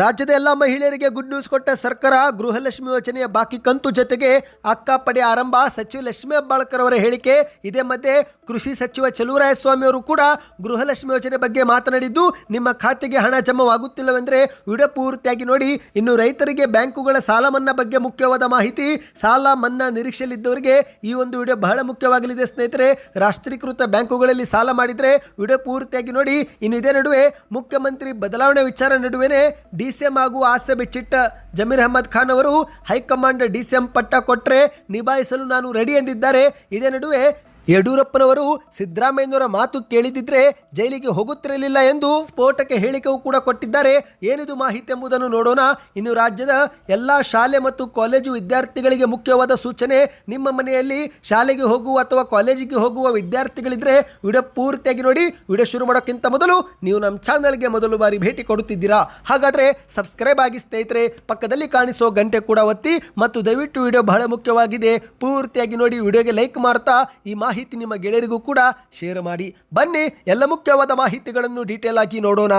ರಾಜ್ಯದ ಎಲ್ಲ ಮಹಿಳೆಯರಿಗೆ ಗುಡ್ ನ್ಯೂಸ್ ಕೊಟ್ಟ ಸರ್ಕಾರ ಗೃಹಲಕ್ಷ್ಮಿ ಯೋಜನೆಯ ಬಾಕಿ ಕಂತು ಜೊತೆಗೆ ಅಕ್ಕ ಪಡೆ ಆರಂಭ. ಸಚಿವ ಲಕ್ಷ್ಮೀ ಹೆಬ್ಬಾಳ್ಕರ್ ಅವರ ಹೇಳಿಕೆ ಇದೇ ಮಧ್ಯೆ ಕೃಷಿ ಸಚಿವ ಚಲುವರಾಯಸ್ವಾಮಿ ಅವರು ಕೂಡ ಗೃಹಲಕ್ಷ್ಮಿ ಯೋಜನೆ ಬಗ್ಗೆ ಮಾತನಾಡಿದ್ದು, ನಿಮ್ಮ ಖಾತೆಗೆ ಹಣ ಜಮಾವಾಗುತ್ತಿಲ್ಲವೆಂದರೆ ವಿಡಿಯೋ ಪೂರ್ತಿಯಾಗಿ ನೋಡಿ. ಇನ್ನು ರೈತರಿಗೆ ಬ್ಯಾಂಕುಗಳ ಸಾಲ ಮನ್ನಾ ಬಗ್ಗೆ ಮುಖ್ಯವಾದ ಮಾಹಿತಿ, ಸಾಲ ಮನ್ನಾ ನಿರೀಕ್ಷೆಯಲ್ಲಿದ್ದವರಿಗೆ ಈ ಒಂದು ವಿಡಿಯೋ ಬಹಳ ಮುಖ್ಯವಾಗಲಿದೆ. ಸ್ನೇಹಿತರೆ, ರಾಷ್ಟ್ರೀಕೃತ ಬ್ಯಾಂಕುಗಳಲ್ಲಿ ಸಾಲ ಮಾಡಿದರೆ ವಿಡಿಯೋ ಪೂರ್ತಿಯಾಗಿ ನೋಡಿ. ಇನ್ನು ಇದೇ ನಡುವೆ ಮುಖ್ಯಮಂತ್ರಿ ಬದಲಾವಣೆ ವಿಚಾರ ನಡುವೆನೇ ಡಿ ಸಿ ಎಂ ಆಗುವ ಆಸೆ ಬಿಚ್ಚಿಟ್ಟ ಜಮೀರ್ ಅಹಮದ್ ಖಾನ್ ಅವರು ಹೈಕಮಾಂಡ್ ಡಿ ಸಿ ಎಂ ಪಟ್ಟ ಕೊಟ್ಟರೆ ನಿಭಾಯಿಸಲು ನಾನು ರೆಡಿ ಎಂದಿದ್ದಾರೆ. ಇದೇ ನಡುವೆ ಯಡಿಯೂರಪ್ಪನವರು ಸಿದ್ದರಾಮಯ್ಯನವರ ಮಾತು ಕೇಳಿದಿದ್ರೆ ಜೈಲಿಗೆ ಹೋಗುತ್ತಿರಲಿಲ್ಲ ಎಂದು ಸ್ಫೋಟಕ್ಕೆ ಹೇಳಿಕೆಯೂ ಕೂಡ ಕೊಟ್ಟಿದ್ದಾರೆ. ಏನಿದು ಮಾಹಿತಿ ಎಂಬುದನ್ನು ನೋಡೋಣ. ಇನ್ನು ರಾಜ್ಯದ ಎಲ್ಲ ಶಾಲೆ ಮತ್ತು ಕಾಲೇಜು ವಿದ್ಯಾರ್ಥಿಗಳಿಗೆ ಮುಖ್ಯವಾದ ಸೂಚನೆ, ನಿಮ್ಮ ಮನೆಯಲ್ಲಿ ಶಾಲೆಗೆ ಹೋಗುವ ಅಥವಾ ಕಾಲೇಜಿಗೆ ಹೋಗುವ ವಿದ್ಯಾರ್ಥಿಗಳಿದ್ರೆ ವಿಡಿಯೋ ಪೂರ್ತಿಯಾಗಿ ನೋಡಿ. ವಿಡಿಯೋ ಶುರು ಮಾಡೋಕ್ಕಿಂತ ಮೊದಲು ನೀವು ನಮ್ಮ ಚಾನಲ್ಗೆ ಮೊದಲು ಬಾರಿ ಭೇಟಿ ಕೊಡುತ್ತಿದ್ದೀರಾ? ಹಾಗಾದರೆ ಸಬ್ಸ್ಕ್ರೈಬ್ ಆಗಿ ಸ್ನೇಹಿತರೆ, ಪಕ್ಕದಲ್ಲಿ ಕಾಣಿಸೋ ಗಂಟೆ ಕೂಡ ಒತ್ತಿ ಮತ್ತು ದಯವಿಟ್ಟು ವಿಡಿಯೋ ಬಹಳ ಮುಖ್ಯವಾಗಿದೆ. ಪೂರ್ತಿಯಾಗಿ ನೋಡಿ, ವಿಡಿಯೋಗೆ ಲೈಕ್ ಮಾಡ್ತಾ ಈ ಮಾಹಿತಿ ನಿಮ್ಮ ಗೆಳೆಯರಿಗೂ ಕೂಡ ಶೇರ್ ಮಾಡಿ. ಬನ್ನಿ ಎಲ್ಲ ಮುಖ್ಯವಾದ ಮಾಹಿತಿಗಳನ್ನು ಡೀಟೇಲ್ ಆಗಿ ನೋಡೋಣ.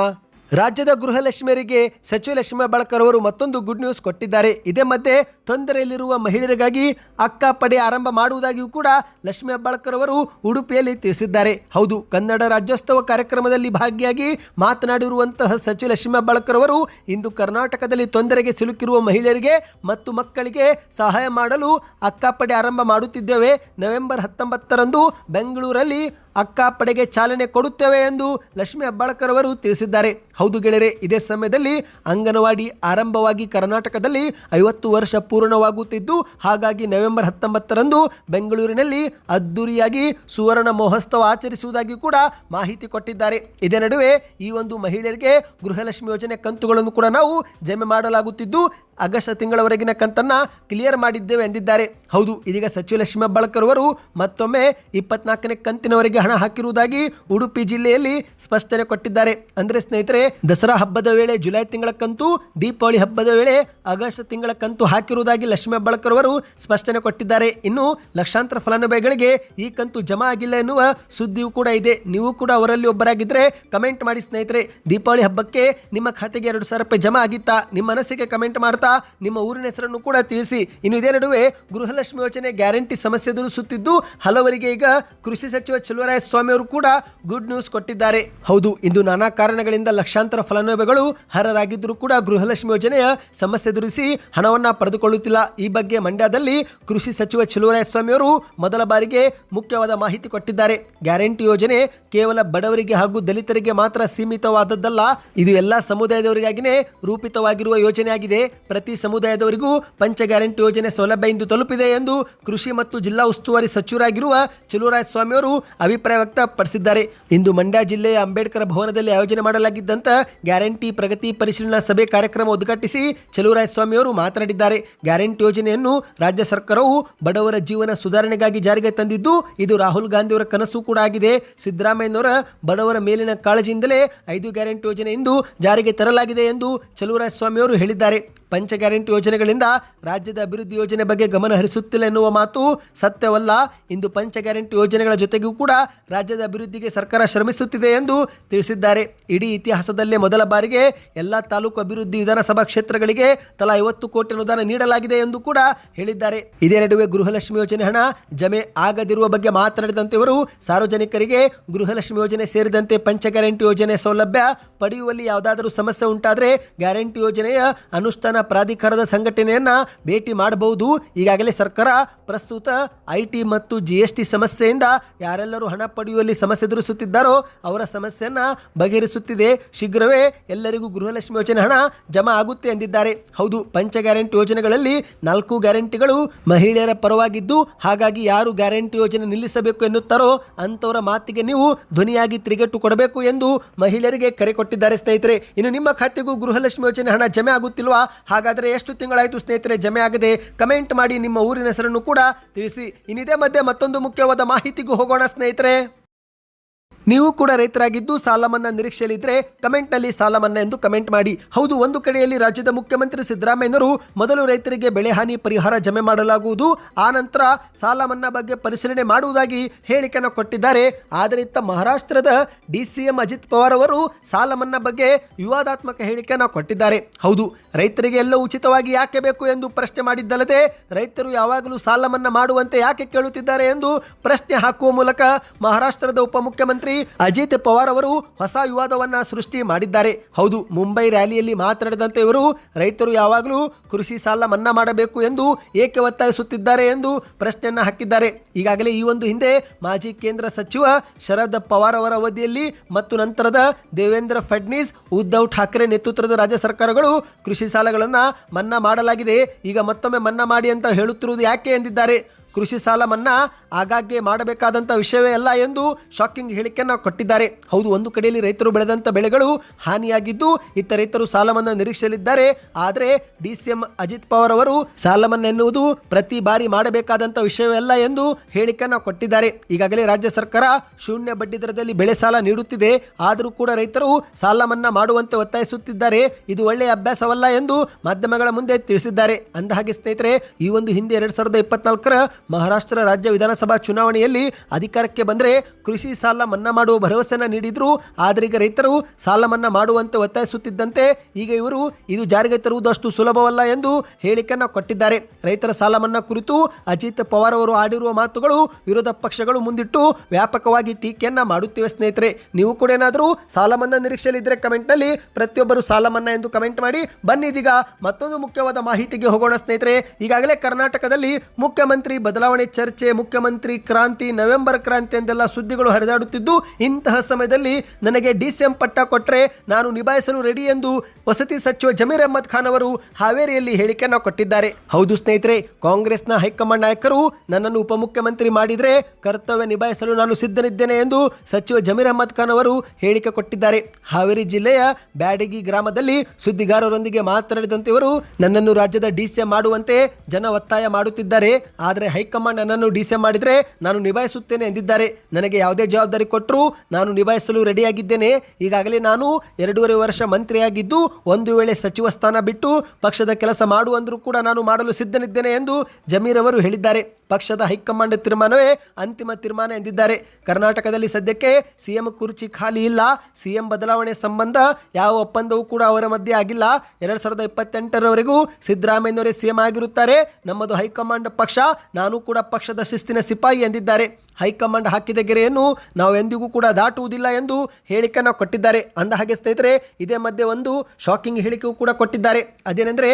ರಾಜ್ಯದ ಗೃಹಲಕ್ಷ್ಮಿಯರಿಗೆ ಸಚಿವ ಲಕ್ಷ್ಮೀ ಬಳಕರ್ ಅವರು ಮತ್ತೊಂದು ಗುಡ್ ನ್ಯೂಸ್ ಕೊಟ್ಟಿದ್ದಾರೆ. ಇದೇ ಮಧ್ಯೆ ತೊಂದರೆಯಲ್ಲಿರುವ ಮಹಿಳೆಯರಿಗಾಗಿ ಅಕ್ಕ ಪಡೆ ಆರಂಭ ಮಾಡುವುದಾಗಿಯೂ ಕೂಡ ಲಕ್ಷ್ಮೀ ಹೆಬ್ಬಾಳ್ಕರ್ ಅವರು ಉಡುಪಿಯಲ್ಲಿ ತಿಳಿಸಿದ್ದಾರೆ. ಹೌದು, ಕನ್ನಡ ರಾಜ್ಯೋತ್ಸವ ಕಾರ್ಯಕ್ರಮದಲ್ಲಿ ಭಾಗಿಯಾಗಿ ಮಾತನಾಡಿರುವಂತಹ ಸಚಿವ ಲಕ್ಷ್ಮೀ ಹೆಬ್ಬಾಳ್ಕರ್ ಅವರು ಇಂದು ಕರ್ನಾಟಕದಲ್ಲಿ ತೊಂದರೆಗೆ ಸಿಲುಕಿರುವ ಮಹಿಳೆಯರಿಗೆ ಮತ್ತು ಮಕ್ಕಳಿಗೆ ಸಹಾಯ ಮಾಡಲು ಅಕ್ಕ ಪಡೆ ಆರಂಭ ಮಾಡುತ್ತಿದ್ದೇವೆ. ನವೆಂಬರ್ ಹತ್ತೊಂಬತ್ತರಂದು ಬೆಂಗಳೂರಲ್ಲಿ ಅಕ್ಕ ಪಡೆಗೆ ಚಾಲನೆ ಕೊಡುತ್ತೇವೆ ಎಂದು ಲಕ್ಷ್ಮೀ ಹೆಬ್ಬಾಳ್ಕರ್ ಅವರು ತಿಳಿಸಿದ್ದಾರೆ. ಹೌದು ಗೆಳೆಯರೆ, ಇದೇ ಸಮಯದಲ್ಲಿ ಅಂಗನವಾಡಿ ಆರಂಭವಾಗಿ ಕರ್ನಾಟಕದಲ್ಲಿ ಐವತ್ತು ವರ್ಷ ಪೂರ್ಣವಾಗುತ್ತಿದ್ದು, ಹಾಗಾಗಿ ನವೆಂಬರ್ ಹತ್ತೊಂಬತ್ತರಂದು ಬೆಂಗಳೂರಿನಲ್ಲಿ ಅದ್ದೂರಿಯಾಗಿ ಸುವರ್ಣ ಮಹೋತ್ಸವ ಆಚರಿಸುವುದಾಗಿ ಕೂಡ ಮಾಹಿತಿ ಕೊಟ್ಟಿದ್ದಾರೆ. ಇದೇ ನಡುವೆ ಈ ಒಂದು ಮಹಿಳೆಯರಿಗೆ ಗೃಹಲಕ್ಷ್ಮಿ ಯೋಜನೆ ಕಂತುಗಳನ್ನು ಕೂಡ ನಾವು ಜಮೆ ಮಾಡಲಾಗುತ್ತಿದ್ದು, ಆಗಸ್ಟ್ ತಿಂಗಳವರೆಗಿನ ಕಂತನ್ನ ಕ್ಲಿಯರ್ ಮಾಡಿದ್ದೇವೆ ಎಂದಿದ್ದಾರೆ. ಹೌದು, ಇದೀಗ ಸಚಿವ ಲಕ್ಷ್ಮೀ ಹೆಬ್ಬಾಳ್ಕರ್ ಅವರು ಮತ್ತೊಮ್ಮೆ ಇಪ್ಪತ್ನಾಲ್ಕನೇ ಕಂತಿನವರೆಗೆ ಹಣ ಹಾಕಿರುವುದಾಗಿ ಉಡುಪಿ ಜಿಲ್ಲೆಯಲ್ಲಿ ಸ್ಪಷ್ಟನೆ ಕೊಟ್ಟಿದ್ದಾರೆ. ಅಂದರೆ ಸ್ನೇಹಿತರೆ, ದಸರಾ ಹಬ್ಬದ ವೇಳೆ, ಜುಲೈ ತಿಂಗಳ ಕಂತು ದೀಪಾವಳಿ ಹಬ್ಬದ ವೇಳೆ, ಆಗಸ್ಟ್ ತಿಂಗಳ ಕಂತು ಹಾಕಿರುವುದಾಗಿ ಲಕ್ಷ್ಮೀ ಹೆಬ್ಬಾಳ್ಕರ್ ಅವರು ಸ್ಪಷ್ಟನೆ ಕೊಟ್ಟಿದ್ದಾರೆ. ಇನ್ನು ಲಕ್ಷಾಂತರ ಫಲಾನುಭವಿಗಳಿಗೆ ಈ ಕಂತು ಜಮಾ ಆಗಿಲ್ಲ ಎನ್ನುವ ಸುದ್ದಿಯೂ ಕೂಡ ಇದೆ. ನೀವು ಕೂಡ ಅವರಲ್ಲಿ ಒಬ್ಬರಾಗಿದ್ದರೆ ಕಮೆಂಟ್ ಮಾಡಿ ಸ್ನೇಹಿತರೆ. ದೀಪಾವಳಿ ಹಬ್ಬಕ್ಕೆ ನಿಮ್ಮ ಖಾತೆಗೆ ಎರಡು ಸಾವಿರ ರೂಪಾಯಿ ಜಮಾ ಆಗಿತ್ತಾ? ನಿಮ್ಮ ಮನಸ್ಸಿಗೆ ಕಮೆಂಟ್ ಮಾಡ್ತಾ, ನಿಮ್ಮ ಊರಿನ ಹೆಸರನ್ನು ಕೂಡ ತಿಳಿಸಿ. ಇನ್ನು ಇದೇ ನಡುವೆ ಗೃಹಲಕ್ಷ್ಮಿ ಯೋಜನೆ ಗ್ಯಾರಂಟಿ ಸಮಸ್ಯೆ ಎದುರಿಸುತ್ತಿದ್ದು, ಹಲವರಿಗೆ ಈಗ ಕೃಷಿ ಸಚಿವ ಚಲುವರಾಯ ಸ್ವಾಮಿ ಅವರು ಕೂಡ ಗುಡ್ ನ್ಯೂಸ್ ಕೊಟ್ಟಿದ್ದಾರೆ. ಹೌದು, ಇಂದು ನಾನಾ ಕಾರಣಗಳಿಂದ ಲಕ್ಷಾಂತರ ಫಲಾನುಭವಿಗಳು ಅರ್ಹರಾಗಿದ್ದರೂ ಕೂಡ ಗೃಹಲಕ್ಷ್ಮಿ ಯೋಜನೆಯ ಸಮಸ್ಯೆ ಎದುರಿಸಿ ಹಣವನ್ನು ಪಡೆದುಕೊಳ್ಳುತ್ತಿಲ್ಲ. ಈ ಬಗ್ಗೆ ಮಂಡ್ಯದಲ್ಲಿ ಕೃಷಿ ಸಚಿವ ಸ್ವಾಮಿ ಅವರು ಮೊದಲ ಬಾರಿಗೆ ಮುಖ್ಯವಾದ ಮಾಹಿತಿ ಕೊಟ್ಟಿದ್ದಾರೆ. ಗ್ಯಾರಂಟಿ ಯೋಜನೆ ಕೇವಲ ಬಡವರಿಗೆ ಹಾಗೂ ದಲಿತರಿಗೆ ಮಾತ್ರ ಸೀಮಿತವಾದದ್ದಲ್ಲ, ಇದು ಎಲ್ಲ ಸಮುದಾಯದವರಿಗಾಗಿನೇ ರೂಪಿತವಾಗಿರುವ ಯೋಜನೆಯಾಗಿದೆ. ಪ್ರತಿ ಸಮುದಾಯದವರಿಗೂ ಪಂಚ ಗ್ಯಾರಂಟಿ ಯೋಜನೆ ಸೌಲಭ್ಯ ಇಂದು ತಲುಪಿದೆ ಎಂದು ಕೃಷಿ ಮತ್ತು ಜಿಲ್ಲಾ ಉಸ್ತುವಾರಿ ಸಚಿವರಾಗಿರುವ ಸ್ವಾಮಿ ಅವರು ಅಭಿಪ್ರಾಯ ವ್ಯಕ್ತಪಡಿಸಿದ್ದಾರೆ ಇಂದು ಮಂಡ್ಯ ಜಿಲ್ಲೆಯ ಅಂಬೇಡ್ಕರ್ ಭವನದಲ್ಲಿ ಆಯೋಜನೆ ಮಾಡಲಾಗಿದ್ದಂಥ ಗ್ಯಾರಂಟಿ ಪ್ರಗತಿ ಪರಿಶೀಲನಾ ಸಭೆ ಕಾರ್ಯಕ್ರಮ ಉದ್ಘಾಟಿಸಿ ಚಲುವರಾಯ ಸ್ವಾಮಿ ಅವರು ಮಾತನಾಡಿದ್ದಾರೆ. ಗ್ಯಾರಂಟಿ ಯೋಜನೆಯನ್ನು ರಾಜ್ಯ ಸರ್ಕಾರವು ಬಡವರ ಜೀವನ ಸುಧಾರಣೆಗಾಗಿ ಜಾರಿಗೆ ತಂದಿದ್ದು, ಇದು ರಾಹುಲ್ ಗಾಂಧಿಯವರ ಕನಸು ಕೂಡ ಆಗಿದೆ. ಸಿದ್ದರಾಮಯ್ಯನವರ ಬಡವರ ಮೇಲಿನ ಕಾಳಜಿಯಿಂದಲೇ ಐದು ಗ್ಯಾರಂಟಿ ಯೋಜನೆ ಇಂದು ಜಾರಿಗೆ ತರಲಾಗಿದೆ ಎಂದು ಚಲುವರಾಯ ಸ್ವಾಮಿ ಅವರು ಹೇಳಿದ್ದಾರೆ. ಪಂಚ ಗ್ಯಾರಂಟಿ ಯೋಜನೆಗಳಿಂದ ರಾಜ್ಯದ ಅಭಿವೃದ್ಧಿ ಯೋಜನೆ ಬಗ್ಗೆ ಗಮನ ಹರಿಸುತ್ತಿಲ್ಲ ಎನ್ನುವ ಮಾತು ಸತ್ಯವಲ್ಲ. ಇಂದು ಪಂಚ ಗ್ಯಾರಂಟಿ ಯೋಜನೆಗಳ ಜೊತೆಗೂ ಕೂಡ ರಾಜ್ಯದ ಅಭಿವೃದ್ಧಿಗೆ ಸರ್ಕಾರ ಶ್ರಮಿಸುತ್ತಿದೆ ಎಂದು ತಿಳಿಸಿದ್ದಾರೆ. ಇಡೀ ಇತಿಹಾಸದಲ್ಲೇ ಮೊದಲ ಬಾರಿಗೆ ಎಲ್ಲ ತಾಲೂಕು ಅಭಿವೃದ್ಧಿ ವಿಧಾನಸಭಾ ಕ್ಷೇತ್ರಗಳಿಗೆ ತಲಾ ಐವತ್ತು ಕೋಟಿ ಅನುದಾನ ನೀಡಲಾಗಿದೆ ಎಂದು ಕೂಡ ಹೇಳಿದ್ದಾರೆ. ಇದೇ ನಡುವೆ ಗೃಹಲಕ್ಷ್ಮಿ ಯೋಜನೆ ಹಣ ಜಮೆ ಆಗದಿರುವ ಬಗ್ಗೆ ಮಾತನಾಡಿದಂತೆ ಇವರು, ಸಾರ್ವಜನಿಕರಿಗೆ ಗೃಹಲಕ್ಷ್ಮಿ ಯೋಜನೆ ಸೇರಿದಂತೆ ಪಂಚ ಗ್ಯಾರಂಟಿ ಯೋಜನೆ ಸೌಲಭ್ಯ ಪಡೆಯುವಲ್ಲಿ ಯಾವುದಾದರೂ ಸಮಸ್ಯೆ ಉಂಟಾದರೆ ಗ್ಯಾರಂಟಿ ಯೋಜನೆಯ ಅನುಷ್ಠಾನ ಪ್ರಾಧಿಕಾರದ ಸಂಘಟನೆಯನ್ನ ಭೇಟಿ ಮಾಡಬಹುದು. ಈಗಾಗಲೇ ಸರ್ಕಾರ ಪ್ರಸ್ತುತ ಐಟಿ ಮತ್ತು ಜಿ ಎಸ್ ಟಿ ಸಮಸ್ಯೆಯಿಂದ ಯಾರೆಲ್ಲರೂ ಹಣ ಪಡೆಯುವಲ್ಲಿ ಸಮಸ್ಯೆ ಎದುರಿಸುತ್ತಿದ್ದಾರೋ ಅವರ ಸಮಸ್ಯೆಯನ್ನ ಬಗೆಹರಿಸುತ್ತಿದೆ. ಶೀಘ್ರವೇ ಎಲ್ಲರಿಗೂ ಗೃಹಲಕ್ಷ್ಮಿ ಯೋಜನೆ ಹಣ ಜಮಾ ಆಗುತ್ತೆ ಎಂದಿದ್ದಾರೆ. ಹೌದು, ಪಂಚ ಗ್ಯಾರಂಟಿ ಯೋಜನೆಗಳಲ್ಲಿ ನಾಲ್ಕು ಗ್ಯಾರಂಟಿಗಳು ಮಹಿಳೆಯರ ಪರವಾಗಿದ್ದು, ಹಾಗಾಗಿ ಯಾರು ಗ್ಯಾರಂಟಿ ಯೋಜನೆ ನಿಲ್ಲಿಸಬೇಕು ಎನ್ನುತ್ತಾರೋ ಅಂಥವರ ಮಾತಿಗೆ ನೀವು ಧ್ವನಿಯಾಗಿ ತಿರುಗೇಟು ಕೊಡಬೇಕು ಎಂದು ಮಹಿಳೆಯರಿಗೆ ಕರೆ ಕೊಟ್ಟಿದ್ದಾರೆ ಸ್ನೇಹಿತರೆ. ಇನ್ನು ನಿಮ್ಮ ಖಾತೆಗೂ ಗೃಹಲಕ್ಷ್ಮಿ ಯೋಜನೆ ಹಣ ಜಮೆ ಆಗುತ್ತಿಲ್ವಾ? ಹಾಗಾದರೆ ಎಷ್ಟು ತಿಂಗಳಾಯಿತು ಸ್ನೇಹಿತರೆ ಜಮೆ ಆಗದೆ? ಕಮೆಂಟ್ ಮಾಡಿ ನಿಮ್ಮ ಊರಿನ ಹೆಸರನ್ನು ಕೂಡ ತಿಳಿಸಿ. ಇನ್ನಿದೇ ಮಧ್ಯೆ ಮತ್ತೊಂದು ಮುಖ್ಯವಾದ ಮಾಹಿತಿಗೂ ಹೋಗೋಣ ಸ್ನೇಹಿತರೆ. ನೀವು ಕೂಡ ರೈತರಾಗಿದ್ದು ಸಾಲ ಮನ್ನಾ ನಿರೀಕ್ಷೆಯಲ್ಲಿದ್ದರೆ ಕಮೆಂಟ್ನಲ್ಲಿ ಸಾಲ ಮನ್ನಾ ಎಂದು ಕಮೆಂಟ್ ಮಾಡಿ. ಹೌದು, ಒಂದು ಕಡೆಯಲ್ಲಿ ರಾಜ್ಯದ ಮುಖ್ಯಮಂತ್ರಿ ಸಿದ್ದರಾಮಯ್ಯನವರು ಮೊದಲು ರೈತರಿಗೆ ಬೆಳೆ ಹಾನಿ ಪರಿಹಾರ ಜಮೆ ಮಾಡಲಾಗುವುದು, ಆ ನಂತರ ಸಾಲ ಮನ್ನಾ ಬಗ್ಗೆ ಪರಿಶೀಲನೆ ಮಾಡುವುದಾಗಿ ಹೇಳಿಕೆಯನ್ನು ಕೊಟ್ಟಿದ್ದಾರೆ. ಆದರೆ ಇತ್ತ ಮಹಾರಾಷ್ಟ್ರದ D C M Ajit Pawar ಅವರು ಸಾಲ ಮನ್ನಾ ಬಗ್ಗೆ ವಿವಾದಾತ್ಮಕ ಹೇಳಿಕೆಯನ್ನು ಕೊಟ್ಟಿದ್ದಾರೆ. ಹೌದು ರೈತರಿಗೆ ಎಲ್ಲ ಉಚಿತವಾಗಿ ಯಾಕೆ ಬೇಕು ಎಂದು ಪ್ರಶ್ನೆ ಮಾಡಿದ್ದಲ್ಲದೆ ರೈತರು ಯಾವಾಗಲೂ ಸಾಲ ಮನ್ನಾ ಮಾಡುವಂತೆ ಯಾಕೆ ಕೇಳುತ್ತಿದ್ದಾರೆ ಎಂದು ಪ್ರಶ್ನೆ ಹಾಕುವ ಮೂಲಕ ಮಹಾರಾಷ್ಟ್ರದ ಉಪಮುಖ್ಯಮಂತ್ರಿ ಅಜಿತ್ ಪವಾರ್ ಅವರು ಹೊಸ ವಿವಾದವನ್ನ ಸೃಷ್ಟಿ ಮಾಡಿದ್ದಾರೆ. ಹೌದು, ಮುಂಬೈ ರ್ಯಾಲಿಯಲ್ಲಿ ಮಾತನಾಡಿದಂತೆ ಇವರು ರೈತರು ಯಾವಾಗಲೂ ಕೃಷಿ ಸಾಲ ಮನ್ನಾ ಮಾಡಬೇಕು ಎಂದು ಏಕೆ ಒತ್ತಾಯಿಸುತ್ತಿದ್ದಾರೆ ಎಂದು ಪ್ರಶ್ನೆಯನ್ನ ಹಾಕಿದ್ದಾರೆ. ಈಗಾಗಲೇ ಈ ಒಂದು ಹಿಂದೆ ಮಾಜಿ ಕೇಂದ್ರ ಸಚಿವ ಶರದ್ ಪವಾರ್ ಅವರ ಅವಧಿಯಲ್ಲಿ ಮತ್ತು ನಂತರದ ದೇವೇಂದ್ರ ಫಡ್ನೀಸ್ ಉದ್ಧವ್ ಠಾಕ್ರೆ ನೇತೃತ್ವದ ರಾಜ್ಯ ಸರ್ಕಾರಗಳು ಕೃಷಿ ಸಾಲಗಳನ್ನು ಮನ್ನಾ ಮಾಡಲಾಗಿದೆ. ಈಗ ಮತ್ತೊಮ್ಮೆ ಮನ್ನಾ ಮಾಡಿ ಅಂತ ಹೇಳುತ್ತಿರುವುದು ಯಾಕೆ ಎಂದಿದ್ದಾರೆ? ಕೃಷಿ ಸಾಲ ಮನ್ನಾ ಆಗಾಗ್ಗೆ ಮಾಡಬೇಕಾದಂಥ ವಿಷಯವೇ ಅಲ್ಲ ಎಂದು ಶಾಕಿಂಗ್ ಹೇಳಿಕೆಯನ್ನು ಕೊಟ್ಟಿದ್ದಾರೆ. ಹೌದು, ಒಂದು ಕಡೆಯಲ್ಲಿ ರೈತರು ಬೆಳೆದಂಥ ಬೆಳೆಗಳು ಹಾನಿಯಾಗಿದ್ದು ಇತ್ತ ರೈತರು ಸಾಲ ಮನ್ನಾ ನಿರೀಕ್ಷೆಯಲ್ಲಿದ್ದಾರೆ. ಆದರೆ ಡಿ ಸಿ ಅಜಿತ್ ಪವಾರ್ ಅವರು ಸಾಲ ಎನ್ನುವುದು ಪ್ರತಿ ಬಾರಿ ಮಾಡಬೇಕಾದಂಥ ವಿಷಯವೇ ಅಲ್ಲ ಎಂದು ಹೇಳಿಕೆಯನ್ನು ಕೊಟ್ಟಿದ್ದಾರೆ. ಈಗಾಗಲೇ ರಾಜ್ಯ ಸರ್ಕಾರ ಶೂನ್ಯ ಬಡ್ಡಿ ದರದಲ್ಲಿ ಬೆಳೆ ಸಾಲ ನೀಡುತ್ತಿದೆ. ಆದರೂ ಕೂಡ ರೈತರು ಸಾಲ ಮನ್ನಾ ಮಾಡುವಂತೆ ಒತ್ತಾಯಿಸುತ್ತಿದ್ದಾರೆ. ಇದು ಒಳ್ಳೆಯ ಅಭ್ಯಾಸವಲ್ಲ ಎಂದು ಮಾಧ್ಯಮಗಳ ಮುಂದೆ ತಿಳಿಸಿದ್ದಾರೆ. ಅಂದಹಾಗೆ ಸ್ನೇಹಿತರೆ, ಈ ಒಂದು ಹಿಂದೆ ಎರಡು ಸಾವಿರದ ಇಪ್ಪತ್ನಾಲ್ಕರ ಮಹಾರಾಷ್ಟ್ರ ರಾಜ್ಯ ವಿಧಾನಸಭಾ ಚುನಾವಣೆಯಲ್ಲಿ ಅಧಿಕಾರಕ್ಕೆ ಬಂದರೆ ಕೃಷಿ ಸಾಲ ಮನ್ನಾ ಮಾಡುವ ಭರವಸೆಯನ್ನು ನೀಡಿದ್ರು. ಆದರೆ ಈಗ ರೈತರು ಸಾಲ ಮನ್ನಾ ಮಾಡುವಂತೆ ಒತ್ತಾಯಿಸುತ್ತಿದ್ದಂತೆ ಈಗ ಇವರು ಇದು ಜಾರಿಗೆ ತರುವುದು ಅಷ್ಟು ಸುಲಭವಲ್ಲ ಎಂದು ಹೇಳಿಕೆಯನ್ನು ಕೊಟ್ಟಿದ್ದಾರೆ. ರೈತರ ಸಾಲ ಮನ್ನಾ ಕುರಿತು ಅಜಿತ್ ಪವಾರ್ ಅವರು ಆಡಿರುವ ಮಾತುಗಳು ವಿರೋಧ ಪಕ್ಷಗಳು ಮುಂದಿಟ್ಟು ವ್ಯಾಪಕವಾಗಿ ಟೀಕೆಯನ್ನ ಮಾಡುತ್ತಿವೆ ಸ್ನೇಹಿತರೆ. ನೀವು ಕೂಡ ಏನಾದರೂ ಸಾಲ ಮನ್ನಾ ನಿರೀಕ್ಷೆಯಲ್ಲಿದ್ದರೆ ಕಮೆಂಟ್ನಲ್ಲಿ ಪ್ರತಿಯೊಬ್ಬರು ಸಾಲ ಮನ್ನಾ ಎಂದು ಕಮೆಂಟ್ ಮಾಡಿ. ಬನ್ನಿ ಇದೀಗ ಮತ್ತೊಂದು ಮುಖ್ಯವಾದ ಮಾಹಿತಿಗೆ ಹೋಗೋಣ ಸ್ನೇಹಿತರೆ. ಈಗಾಗಲೇ ಕರ್ನಾಟಕದಲ್ಲಿ ಮುಖ್ಯಮಂತ್ರಿ ಬದಲಾವಣೆ ಚರ್ಚೆ, ಮುಖ್ಯಮಂತ್ರಿ ಕ್ರಾಂತಿ, ನವೆಂಬರ್ ಕ್ರಾಂತಿ ಎಂದೆಲ್ಲ ಸುದ್ದಿಗಳು ಹರಿದಾಡುತ್ತಿದ್ದು, ಇಂತಹ ಸಮಯದಲ್ಲಿ ನನಗೆ ಡಿ ಸಿ ಎಂ ಪಟ್ಟ ಕೊಟ್ಟರೆ ನಾನು ನಿಭಾಯಿಸಲು ರೆಡಿ ಎಂದು ವಸತಿ ಸಚಿವ ಜಮೀರ್ ಅಹಮದ್ ಖಾನ್ ಅವರು ಹಾವೇರಿಯಲ್ಲಿ ಹೇಳಿಕೆಯನ್ನು ಕೊಟ್ಟಿದ್ದಾರೆ. ಹೌದು ಸ್ನೇಹಿತರೆ, ಕಾಂಗ್ರೆಸ್ನ ಹೈಕಮಾಂಡ್ ನಾಯಕರು ನನ್ನನ್ನು ಉಪಮುಖ್ಯಮಂತ್ರಿ ಮಾಡಿದರೆ ಕರ್ತವ್ಯ ನಿಭಾಯಿಸಲು ನಾನು ಸಿದ್ಧನಿದ್ದೇನೆ ಎಂದು ಸಚಿವ ಜಮೀರ್ ಅಹಮದ್ ಖಾನ್ ಅವರು ಹೇಳಿಕೆ ಕೊಟ್ಟಿದ್ದಾರೆ. ಹಾವೇರಿ ಜಿಲ್ಲೆಯ ಬ್ಯಾಡಗಿ ಗ್ರಾಮದಲ್ಲಿ ಸುದ್ದಿಗಾರರೊಂದಿಗೆ ಮಾತನಾಡಿದಂತೆ ಇವರು ನನ್ನನ್ನು ರಾಜ್ಯದ ಡಿಸಿಎಂ ಮಾಡುವಂತೆ ಜನ ಒತ್ತಾಯ ಮಾಡುತ್ತಿದ್ದಾರೆ. ಆದರೆ ಹೈಕಮಾಂಡ್ ನನ್ನನ್ನು ಡಿ ಸಿ ಮಾಡಿದರೆ ನಾನು ನಿಭಾಯಿಸುತ್ತೇನೆ ಎಂದಿದ್ದಾರೆ. ನನಗೆ ಯಾವುದೇ ಜವಾಬ್ದಾರಿ ಕೊಟ್ಟರು ನಾನು ನಿಭಾಯಿಸಲು ರೆಡಿಯಾಗಿದ್ದೇನೆ. ಈಗಾಗಲೇ ನಾನು ಎರಡೂವರೆ ವರ್ಷ ಮಂತ್ರಿಯಾಗಿದ್ದು, ಒಂದು ವೇಳೆ ಸಚಿವ ಸ್ಥಾನ ಬಿಟ್ಟು ಪಕ್ಷದ ಕೆಲಸ ಮಾಡುವಂದರೂ ಕೂಡ ನಾನು ಮಾಡಲು ಸಿದ್ಧನಿದ್ದೇನೆ ಎಂದು ಜಮೀರ್ ಅವರು ಹೇಳಿದ್ದಾರೆ. ಪಕ್ಷದ ಹೈಕಮಾಂಡ್ ತೀರ್ಮಾನವೇ ಅಂತಿಮ ತೀರ್ಮಾನ ಎಂದಿದ್ದಾರೆ. ಕರ್ನಾಟಕದಲ್ಲಿ ಸದ್ಯಕ್ಕೆ ಸಿಎಂ ಕುರ್ಚಿ ಖಾಲಿ ಇಲ್ಲ. ಸಿಎಂ ಬದಲಾವಣೆ ಸಂಬಂಧ ಯಾವ ಒಪ್ಪಂದವೂ ಕೂಡ ಅವರ ಮಧ್ಯೆ ಆಗಿಲ್ಲ. ಎರಡು ಸಾವಿರದ ಇಪ್ಪತ್ತೆಂಟರವರೆಗೂ ಸಿದ್ದರಾಮಯ್ಯನವರೇ ಸಿಎಂ ಆಗಿರುತ್ತಾರೆ. ನಮ್ಮದು ಹೈಕಮಾಂಡ್ ಪಕ್ಷ, ನಾನು ಕೂಡ ಪಕ್ಷದ ಶಿಸ್ತಿನ ಸಿಪಾಯಿ ಎಂದಿದ್ದಾರೆ. ಹೈಕಮಾಂಡ್ ಹಾಕಿದ ಗೆರೆಯನ್ನು ನಾವು ಎಂದಿಗೂ ಕೂಡ ದಾಟುವುದಿಲ್ಲ ಎಂದು ಹೇಳಿಕೆಯನ್ನು ಕೊಟ್ಟಿದ್ದಾರೆ. ಅಂದ ಹಾಗೆ ಸ್ನೇಹಿತರೆ, ಇದೇ ಮಧ್ಯೆ ಒಂದು ಶಾಕಿಂಗ್ ಹೇಳಿಕೆಯೂ ಕೂಡ ಕೊಟ್ಟಿದ್ದಾರೆ. ಅದೇನೆಂದರೆ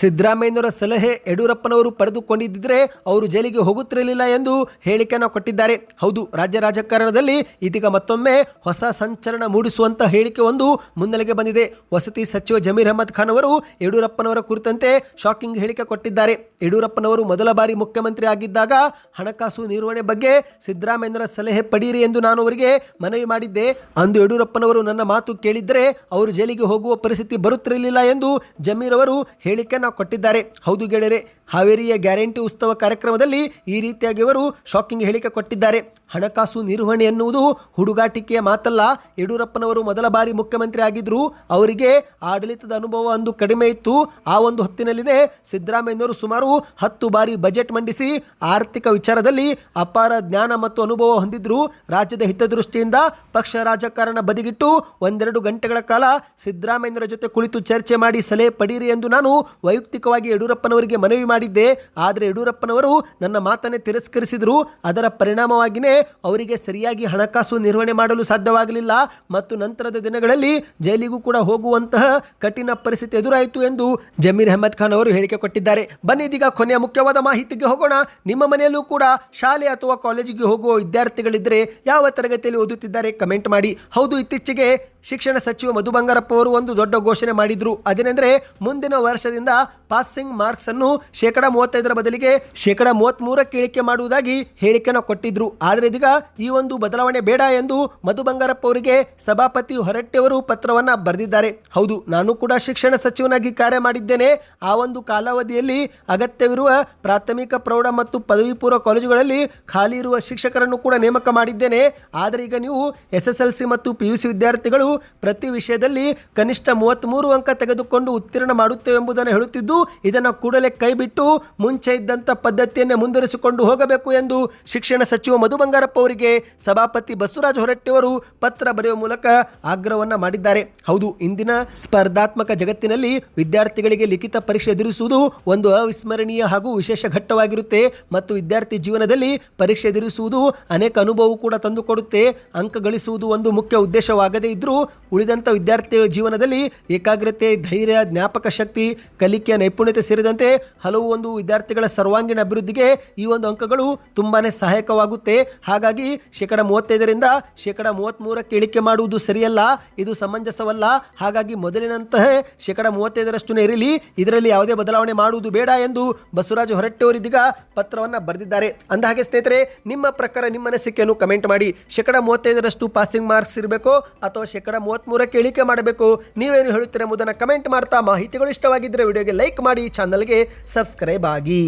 ಸಿದ್ದರಾಮಯ್ಯನವರ ಸಲಹೆ ಯಡಿಯೂರಪ್ಪನವರು ಪಡೆದುಕೊಂಡಿದ್ದರೆ ಅವರು ಜೈಲಿಗೆ ಹೋಗುತ್ತಿರಲಿಲ್ಲ ಎಂದು ಹೇಳಿಕೆಯನ್ನು ಕೊಟ್ಟಿದ್ದಾರೆ. ಹೌದು, ರಾಜ್ಯ ರಾಜಕಾರಣದಲ್ಲಿ ಇದೀಗ ಮತ್ತೊಮ್ಮೆ ಹೊಸ ಸಂಚಲನ ಮೂಡಿಸುವಂತಹ ಹೇಳಿಕೆ ಒಂದು ಮುನ್ನೆಲೆಗೆ ಬಂದಿದೆ. ವಸತಿ ಸಚಿವ ಜಮೀರ್ ಅಹಮದ್ ಖಾನ್ ಅವರು ಯಡಿಯೂರಪ್ಪನವರ ಕುರಿತಂತೆ ಶಾಕಿಂಗ್ ಹೇಳಿಕೆ ಕೊಟ್ಟಿದ್ದಾರೆ. ಯಡಿಯೂರಪ್ಪನವರು ಮೊದಲ ಬಾರಿ ಮುಖ್ಯಮಂತ್ರಿ ಆಗಿದ್ದಾಗ ಹಣಕಾಸು ನಿರ್ವಹಣೆ ಬಗ್ಗೆ ಸಿದ್ದರಾಮಯ್ಯನವರ ಸಲಹೆ ಪಡೀರಿ ಎಂದು ನಾನು ಅವರಿಗೆ ಮನವಿ ಮಾಡಿದ್ದೆ. ಅಂದು ಯಡಿಯೂರಪ್ಪನವರು ನನ್ನ ಮಾತು ಕೇಳಿದ್ದರೆ ಅವರು ಜೈಲಿಗೆ ಹೋಗುವ ಪರಿಸ್ಥಿತಿ ಬರುತ್ತಿರಲಿಲ್ಲ ಎಂದು ಜಮೀರ್ ಅವರು ಹೇಳಿಕೆಯನ್ನು ಕೊಟ್ಟಿದ್ದಾರೆ. ಹೌದು ಗೆಳೆಯರೆ, ಹಾವೇರಿಯ ಗ್ಯಾರಂಟಿ ಉತ್ಸವ ಕಾರ್ಯಕ್ರಮದಲ್ಲಿ ಈ ರೀತಿಯಾಗಿ ಅವರು ಶಾಕಿಂಗ್ ಹೇಳಿಕೆ ಕೊಟ್ಟಿದ್ದಾರೆ. ಹಣಕಾಸು ನಿರ್ವಹಣೆ ಎನ್ನುವುದು ಹುಡುಗಾಟಿಕೆಯ ಮಾತಲ್ಲ. ಯಡಿಯೂರಪ್ಪನವರು ಮೊದಲ ಬಾರಿ ಮುಖ್ಯಮಂತ್ರಿ ಆಗಿದ್ರು. ಅವರಿಗೆ ಆಡಳಿತದ ಅನುಭವ ಅಂದು ಕಡಿಮೆ ಇತ್ತು. ಆ ಒಂದು ಹೊತ್ತಿನಲ್ಲಿನೇ ಸಿದ್ದರಾಮಯ್ಯನವರು ಸುಮಾರು ಹತ್ತು ಬಾರಿ ಬಜೆಟ್ ಮಂಡಿಸಿ ಆರ್ಥಿಕ ವಿಚಾರದಲ್ಲಿ ಅಪಾರ ಜ್ಞಾನ ಮತ್ತು ಅನುಭವ ಹೊಂದಿದ್ರು. ರಾಜ್ಯದ ಹಿತದೃಷ್ಟಿಯಿಂದ ಪಕ್ಷ ರಾಜಕಾರಣ ಬದಿಗಿಟ್ಟು ಒಂದೆರಡು ಗಂಟೆಗಳ ಕಾಲ ಸಿದ್ದರಾಮಯ್ಯನವರ ಜೊತೆ ಕುಳಿತು ಚರ್ಚೆ ಮಾಡಿ ಸಲಹೆ ಪಡೀರಿ ಎಂದು ನಾನು ವೈಯಕ್ತಿಕವಾಗಿ ಯಡಿಯೂರಪ್ಪನವರಿಗೆ ಮನವಿ ಮಾಡಿದ್ದೆ, ಆದರೆ ಯಡಿಯೂರಪ್ಪನವರು ನನ್ನ ಮಾತನ್ನೇ ತಿರಸ್ಕರಿಸಿದರು. ಅದರ ಪರಿಣಾಮವಾಗಿಯೇ ಅವರಿಗೆ ಸರಿಯಾಗಿ ಹಣಕಾಸು ನಿರ್ವಹಣೆ ಮಾಡಲು ಸಾಧ್ಯವಾಗಲಿಲ್ಲ. ಮತ್ತು ನಂತರದ ದಿನಗಳಲ್ಲಿ ಜೈಲಿಗೂ ಕೂಡ ಹೋಗುವಂತಹ ಕಠಿಣ ಪರಿಸ್ಥಿತಿ ಎದುರಾಯಿತು ಎಂದು ಜಮೀರ್ ಅಹಮದ್ ಖಾನ್ ಅವರು ಹೇಳಿಕೆ ಕೊಟ್ಟಿದ್ದಾರೆ. ಬನ್ನಿ ಇದೀಗ ಕೊನೆಯ ಮುಖ್ಯವಾದ ಮಾಹಿತಿಗೆ ಹೋಗೋಣ. ನಿಮ್ಮ ಮನೆಯಲ್ಲೂ ಕೂಡ ಶಾಲೆ ಅಥವಾ ಕಾಲೇಜಿಗೆ ಹೋಗುವ ವಿದ್ಯಾರ್ಥಿಗಳಿದ್ದರೆ ಯಾವ ತರಗತಿಯಲ್ಲಿ ಓದುತ್ತಿದ್ದಾರೆ? ಕಮೆಂಟ್ ಮಾಡಿ. ಹೌದು, ಇತ್ತೀಚೆಗೆ ಶಿಕ್ಷಣ ಸಚಿವ ಮಧು ಬಂಗಾರಪ್ಪ ಅವರು ಒಂದು ದೊಡ್ಡ ಘೋಷಣೆ ಮಾಡಿದ್ರು. ಅದೇನೆಂದರೆ, ಮುಂದಿನ ವರ್ಷದಿಂದ ಪಾಸಿಂಗ್ ಮಾರ್ಕ್ಸ್ ಅನ್ನು ಶೇಕಡ ಮೂವತ್ತೈದರ ಬದಲಿಗೆ ಶೇಕಡ ಮೂವತ್ತ್ಮೂರಕ್ಕೆ ಇಳಿಕೆ ಮಾಡುವುದಾಗಿ ಹೇಳಿಕೆಯನ್ನು ಕೊಟ್ಟಿದ್ರು. ಆದರೆ ಇದೀಗ ಈ ಒಂದು ಬದಲಾವಣೆ ಬೇಡ ಎಂದು ಮಧು ಬಂಗಾರಪ್ಪ ಅವರಿಗೆ ಸಭಾಪತಿ ಹೊರಟ್ಟಿಯವರು ಪತ್ರವನ್ನು ಬರೆದಿದ್ದಾರೆ. ಹೌದು, ನಾನು ಕೂಡ ಶಿಕ್ಷಣ ಸಚಿವನಾಗಿ ಕಾರ್ಯ ಮಾಡಿದ್ದೇನೆ. ಆ ಒಂದು ಕಾಲಾವಧಿಯಲ್ಲಿ ಅಗತ್ಯವಿರುವ ಪ್ರಾಥಮಿಕ, ಪ್ರೌಢ ಮತ್ತು ಪದವಿ ಪೂರ್ವ ಕಾಲೇಜುಗಳಲ್ಲಿ ಖಾಲಿ ಇರುವ ಶಿಕ್ಷಕರನ್ನು ಕೂಡ ನೇಮಕ ಮಾಡಿದ್ದೇನೆ. ಆದರೆ ಈಗ ನೀವು ಎಸ್ ಎಸ್ ಎಲ್ ಸಿ ಮತ್ತು ಪಿ ಯು ಸಿ ವಿದ್ಯಾರ್ಥಿಗಳು ಪ್ರತಿ ವಿಷಯದಲ್ಲಿ ಕನಿಷ್ಠ ಮೂವತ್ತ್ಮೂರು ಅಂಕ ತೆಗೆದುಕೊಂಡು ಉತ್ತೀರ್ಣ ಮಾಡುತ್ತೇವೆ ಎಂಬುದನ್ನು ಹೇಳುತ್ತಿದ್ದು, ಇದನ್ನು ಕೂಡಲೇ ಕೈಬಿಟ್ಟು ಮುಂಚೆ ಇದ್ದಂಥ ಪದ್ಧತಿಯನ್ನೇ ಮುಂದುವರಿಸಿಕೊಂಡು ಹೋಗಬೇಕು ಎಂದು ಶಿಕ್ಷಣ ಸಚಿವ ಮಧು ಬಂಗಾರಪ್ಪ ಅವರಿಗೆ ಸಭಾಪತಿ ಬಸವರಾಜ ಹೊರಟ್ಟಿಯವರು ಪತ್ರ ಬರೆಯುವ ಮೂಲಕ ಆಗ್ರಹವನ್ನು ಮಾಡಿದ್ದಾರೆ. ಹೌದು, ಇಂದಿನ ಸ್ಪರ್ಧಾತ್ಮಕ ಜಗತ್ತಿನಲ್ಲಿ ವಿದ್ಯಾರ್ಥಿಗಳಿಗೆ ಲಿಖಿತ ಪರೀಕ್ಷೆ ಎದುರಿಸುವುದು ಒಂದು ಅವಿಸ್ಮರಣೀಯ ಹಾಗೂ ವಿಶೇಷ ಘಟ್ಟವಾಗಿರುತ್ತೆ ಮತ್ತು ವಿದ್ಯಾರ್ಥಿ ಜೀವನದಲ್ಲಿ ಪರೀಕ್ಷೆ ಎದುರಿಸುವುದು ಅನೇಕ ಅನುಭವ ಕೂಡ ತಂದುಕೊಡುತ್ತೆ. ಅಂಕ ಗಳಿಸುವುದು ಒಂದು ಮುಖ್ಯ ಉದ್ದೇಶವಾಗದೇ ಇದ್ದರೂ ಉಳಿದಂಥ ವಿದ್ಯಾರ್ಥಿಯ ಜೀವನದಲ್ಲಿ ಏಕಾಗ್ರತೆ, ಧೈರ್ಯ, ಜ್ಞಾಪಕ ಶಕ್ತಿ, ಕಲಿಕೆಯ ನೈಪುಣ್ಯತೆ ಸೇರಿದಂತೆ ಹಲವು ಒಂದು ವಿದ್ಯಾರ್ಥಿಗಳ ಸರ್ವಾಂಗೀಣ ಅಭಿವೃದ್ಧಿಗೆ ಈ ಒಂದು ಅಂಕಗಳು ತುಂಬಾನೇ ಸಹಾಯಕವಾಗುತ್ತೆ. ಹಾಗಾಗಿ ಶೇಕಡ ಮೂವತ್ತೈದರಿಂದ ಶೇಕಡ ಮೂವತ್ತ್ಮೂರಕ್ಕೆ ಇಳಿಕೆ ಮಾಡುವುದು ಸರಿಯಲ್ಲ, ಇದು ಸಮಂಜಸವಲ್ಲ. ಹಾಗಾಗಿ ಮೊದಲಿನಂತಹ ಶೇಕಡ ಮೂವತ್ತೈದರಷ್ಟು ಇರಲಿ, ಇದರಲ್ಲಿ ಯಾವುದೇ ಬದಲಾವಣೆ ಮಾಡುವುದು ಬೇಡ ಎಂದು ಬಸವರಾಜ ಹೊರಟ್ಟಿಯವರು ಇದೀಗ ಪತ್ರವನ್ನು ಬರೆದಿದ್ದಾರೆ. ಅಂದಹಾಗೆ ಸ್ನೇಹಿತರೆ, ನಿಮ್ಮ ಪ್ರಕಾರ ನಿಮ್ಮ ಅನಿಸಿಕೆಯನ್ನು ಕಮೆಂಟ್ ಮಾಡಿ. ಶೇಕಡ ಮೂವತ್ತೈದರಷ್ಟು ಪಾಸಿಂಗ್ ಮಾರ್ಕ್ಸ್ ಇರಬೇಕು ಅಥವಾ ಶೇಕಡ ಮೂವತ್ತ್ಮೂರಕ್ಕೆ ಇಳಿಕೆ ಮಾಡಬೇಕು. ನೀವೇನು ಹೇಳುತ್ತೀರ ಎಂಬುದನ್ನು ಕಮೆಂಟ್ ಮಾಡ್ತಾ ಮಾಹಿತಿಗಳು ಇಷ್ಟವಾಗಿದ್ದರೆ ವಿಡಿಯೋಗೆ ಲೈಕ್ ಮಾಡಿ, ಚಾನಲ್ಗೆ ಸಬ್ಸ್ಕ್ರೈಬ್ ಆಗಿ.